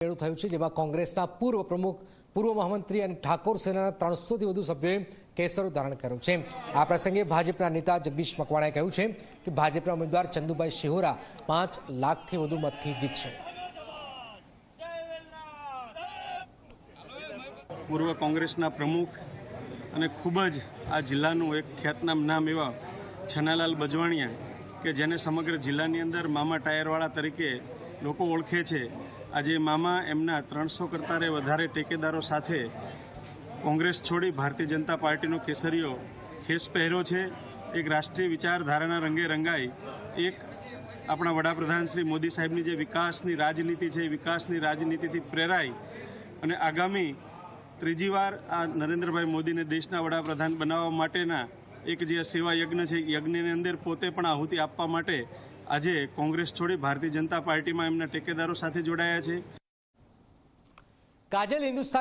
મેળો થયું છે, જેમાં કોંગ્રેસના પૂર્વ પ્રમુખ, પૂર્વ મહામંત્રી અને ઠાકોર સેનાના ત્રણસોથી વધુ સભ્યોએ કેસરો ધારણ કર્યો છે. આ પ્રસંગે ભાજપના નેતા જગદીશ મકવાણાએ કહ્યું છે કે ભાજપના ઉમેદવાર ચંદુભાઈ શિહોરા પાંચ લાખથી વધુ મતથી જીતશે. પૂર્વ કોંગ્રેસના પ્રમુખ અને ખૂબ જ આ જિલ્લાનું એક ખ્યાતનામ નામ એવા છનાલાલ બજવાણિયા કે જેને સમગ્ર જિલ્લાની અંદર મામા ટાયરવાળા તરીકે લોકો ઓળખે છે આજે મામા એમના ત્રણસો કરતાં વધારે ટેકેદારો સાથે કોંગ્રેસ છોડી ભારતીય જનતા પાર્ટીનો કેસરીયો ખેસ પહેર્યો છે. એક રાષ્ટ્રીય વિચારધારાના રંગે રંગાઈ, એક આપણા વડાપ્રધાન શ્રી મોદી સાહેબની જે વિકાસની રાજનીતિ છે, એ વિકાસની રાજનીતિથી પ્રેરાઈ અને આગામી ત્રીજી વાર આ નરેન્દ્રભાઈ મોદીને દેશના વડાપ્રધાન બનાવવા માટેના એક જે સેવા યજ્ઞ છે યજ્ઞની અંદર પોતે પણ આહુતિ આપવા માટે આજે કોંગ્રેસ છોડી ભારતીય જનતા પાર્ટીમાં એમના ટેકેદારો સાથે જોડાયા છે. કાજલ હિન્દુસ્તાની